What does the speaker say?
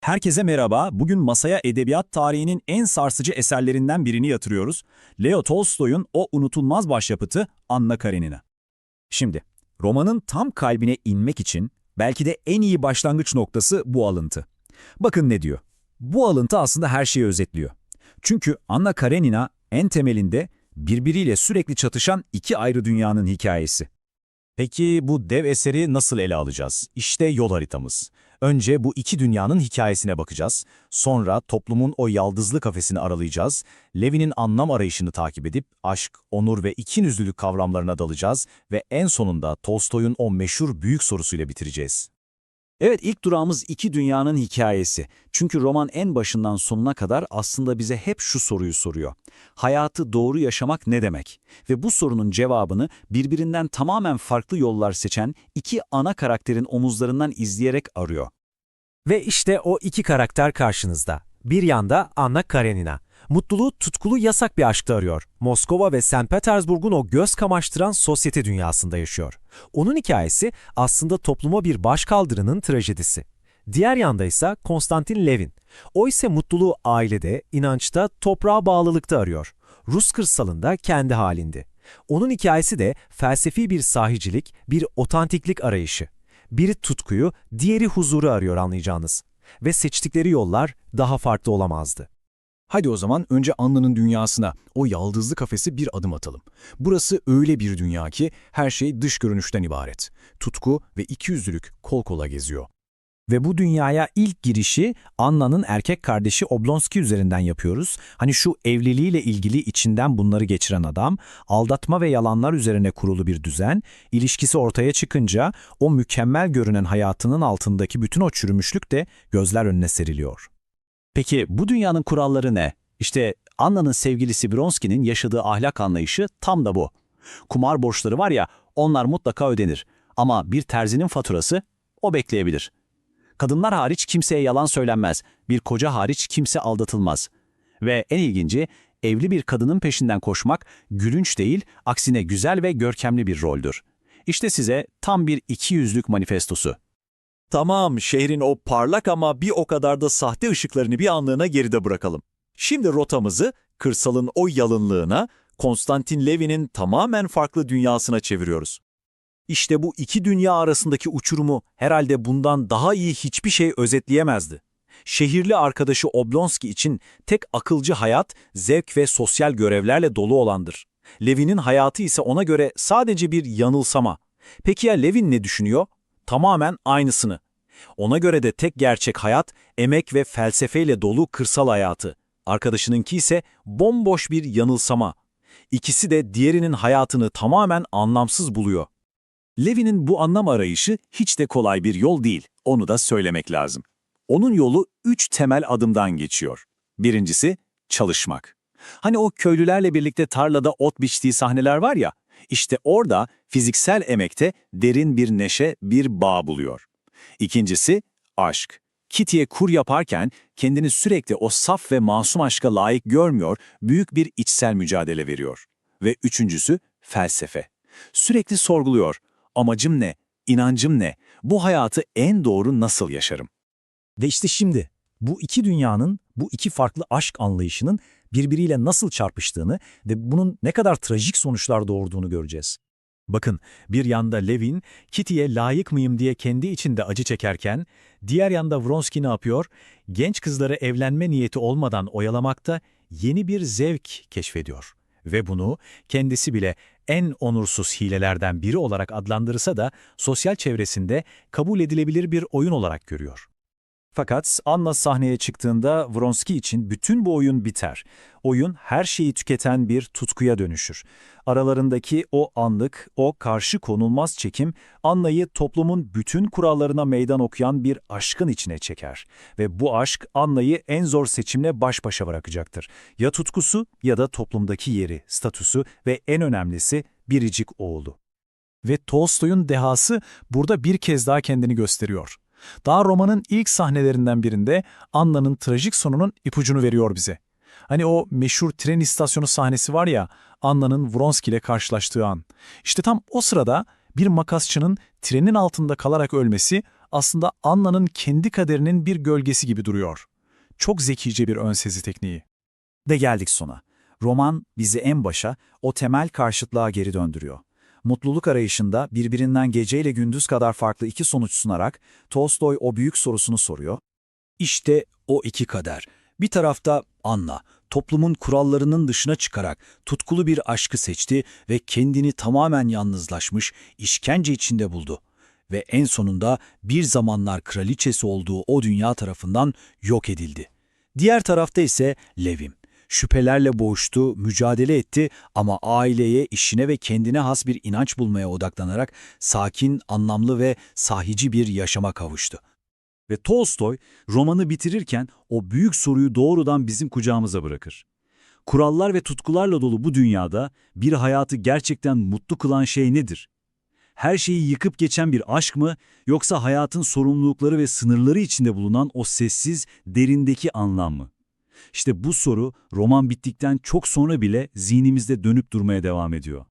Herkese merhaba. Bugün masaya edebiyat tarihinin en sarsıcı eserlerinden birini yatırıyoruz. Leo Tolstoy'un o unutulmaz başyapıtı Anna Karenina. Şimdi, romanın tam kalbine inmek için belki de en iyi başlangıç noktası bu alıntı. Bakın ne diyor. Bu alıntı aslında her şeyi özetliyor. Çünkü Anna Karenina en temelinde birbiriyle sürekli çatışan iki ayrı dünyanın hikayesi. Peki bu dev eseri nasıl ele alacağız? İşte yol haritamız. Önce bu iki dünyanın hikayesine bakacağız. Sonra toplumun o yaldızlı kafesini aralayacağız. Levi'nin anlam arayışını takip edip aşk, onur ve ikinüzlülük kavramlarına dalacağız. Ve en sonunda Tolstoy'un o meşhur büyük sorusuyla bitireceğiz. Evet ilk durağımız iki dünyanın hikayesi. Çünkü roman en başından sonuna kadar aslında bize hep şu soruyu soruyor. Hayatı doğru yaşamak ne demek? Ve bu sorunun cevabını birbirinden tamamen farklı yollar seçen iki ana karakterin omuzlarından izleyerek arıyor. Ve işte o iki karakter karşınızda. Bir yanda Anna Karenina. Mutluluğu tutkulu yasak bir aşkta arıyor. Moskova ve St. Petersburg'un o göz kamaştıran sosyete dünyasında yaşıyor. Onun hikayesi aslında topluma bir başkaldırının trajedisi. Diğer yanda ise Konstantin Levin. O ise mutluluğu ailede, inançta, toprağa bağlılıkta arıyor. Rus kırsalında kendi halinde. Onun hikayesi de felsefi bir sahicilik, bir otantiklik arayışı. Biri tutkuyu, diğeri huzuru arıyor anlayacağınız. Ve seçtikleri yollar daha farklı olamazdı. Hadi o zaman önce Anna'nın dünyasına, o yaldızlı kafesi bir adım atalım. Burası öyle bir dünya ki her şey dış görünüşten ibaret. Tutku ve ikiyüzlülük kol kola geziyor. Ve bu dünyaya ilk girişi Anna'nın erkek kardeşi Oblonski üzerinden yapıyoruz. Hani şu evliliğiyle ilgili içinden bunları geçiren adam, aldatma ve yalanlar üzerine kurulu bir düzen, ilişkisi ortaya çıkınca o mükemmel görünen hayatının altındaki bütün o çürümüşlük de gözler önüne seriliyor. Peki bu dünyanın kuralları ne? İşte Anna'nın sevgilisi Bronski'nin yaşadığı ahlak anlayışı tam da bu. Kumar borçları var ya onlar mutlaka ödenir. Ama bir terzinin faturası o bekleyebilir. Kadınlar hariç kimseye yalan söylenmez. Bir koca hariç kimse aldatılmaz. Ve en ilginci evli bir kadının peşinden koşmak gülünç değil, aksine güzel ve görkemli bir roldür. İşte size tam bir ikiyüzlük manifestosu. Tamam, şehrin o parlak ama bir o kadar da sahte ışıklarını bir anlığına geride bırakalım. Şimdi rotamızı kırsalın o yalınlığına, Konstantin Levi'nin tamamen farklı dünyasına çeviriyoruz. İşte bu iki dünya arasındaki uçurumu herhalde bundan daha iyi hiçbir şey özetleyemezdi. Şehirli arkadaşı Oblonski için tek akılcı hayat, zevk ve sosyal görevlerle dolu olandır. Levi'nin hayatı ise ona göre sadece bir yanılsama. Peki ya Levin ne düşünüyor? Tamamen aynısını. Ona göre de tek gerçek hayat, emek ve felsefeyle dolu kırsal hayatı. Arkadaşınınki ise bomboş bir yanılsama. İkisi de diğerinin hayatını tamamen anlamsız buluyor. Levi'nin bu anlam arayışı hiç de kolay bir yol değil, onu da söylemek lazım. Onun yolu üç temel adımdan geçiyor. Birincisi, çalışmak. Hani o köylülerle birlikte tarlada ot biçtiği sahneler var ya, işte orada fiziksel emekte derin bir neşe, bir bağ buluyor. İkincisi, aşk. Kitty'ye kur yaparken kendini sürekli o saf ve masum aşka layık görmüyor, büyük bir içsel mücadele veriyor. Ve üçüncüsü, felsefe. Sürekli sorguluyor. Amacım ne? İnancım ne? Bu hayatı en doğru nasıl yaşarım? Ve işte şimdi bu iki dünyanın, bu iki farklı aşk anlayışının birbiriyle nasıl çarpıştığını ve bunun ne kadar trajik sonuçlar doğurduğunu göreceğiz. Bakın, bir yanda Levin, Kitty'ye layık mıyım diye kendi içinde acı çekerken, diğer yanda Vronsky ne yapıyor? Genç kızları evlenme niyeti olmadan oyalamakta yeni bir zevk keşfediyor. Ve bunu kendisi bile en onursuz hilelerden biri olarak adlandırırsa da sosyal çevresinde kabul edilebilir bir oyun olarak görüyor. Fakat Anna sahneye çıktığında Vronsky için bütün bu oyun biter. Oyun her şeyi tüketen bir tutkuya dönüşür. Aralarındaki o anlık, o karşı konulmaz çekim Anna'yı toplumun bütün kurallarına meydan okuyan bir aşkın içine çeker. Ve bu aşk Anna'yı en zor seçimle baş başa bırakacaktır. Ya tutkusu ya da toplumdaki yeri, statüsü ve en önemlisi biricik oğlu. Ve Tolstoy'un dehası burada bir kez daha kendini gösteriyor. Daha romanın ilk sahnelerinden birinde Anna'nın trajik sonunun ipucunu veriyor bize. Hani o meşhur tren istasyonu sahnesi var ya, Anna'nın Vronsky ile karşılaştığı an. İşte tam o sırada bir makasçının trenin altında kalarak ölmesi aslında Anna'nın kendi kaderinin bir gölgesi gibi duruyor. Çok zekice bir ön sezi tekniği. Ve geldik sona. Roman bizi en başa, o temel karşıtlığa geri döndürüyor. Mutluluk arayışında birbirinden geceyle gündüz kadar farklı iki sonuç sunarak Tolstoy o büyük sorusunu soruyor. İşte o iki kader. Bir tarafta Anna, toplumun kurallarının dışına çıkarak tutkulu bir aşkı seçti ve kendini tamamen yalnızlaşmış, işkence içinde buldu. Ve en sonunda bir zamanlar kraliçesi olduğu o dünya tarafından yok edildi. Diğer tarafta ise Levim. Şüphelerle boğuştu, mücadele etti ama aileye, işine ve kendine has bir inanç bulmaya odaklanarak sakin, anlamlı ve sahici bir yaşama kavuştu. Ve Tolstoy romanı bitirirken o büyük soruyu doğrudan bizim kucağımıza bırakır. Kurallar ve tutkularla dolu bu dünyada bir hayatı gerçekten mutlu kılan şey nedir? Her şeyi yıkıp geçen bir aşk mı yoksa hayatın sorumlulukları ve sınırları içinde bulunan o sessiz, derindeki anlam mı? İşte bu soru roman bittikten çok sonra bile zihnimizde dönüp durmaya devam ediyor.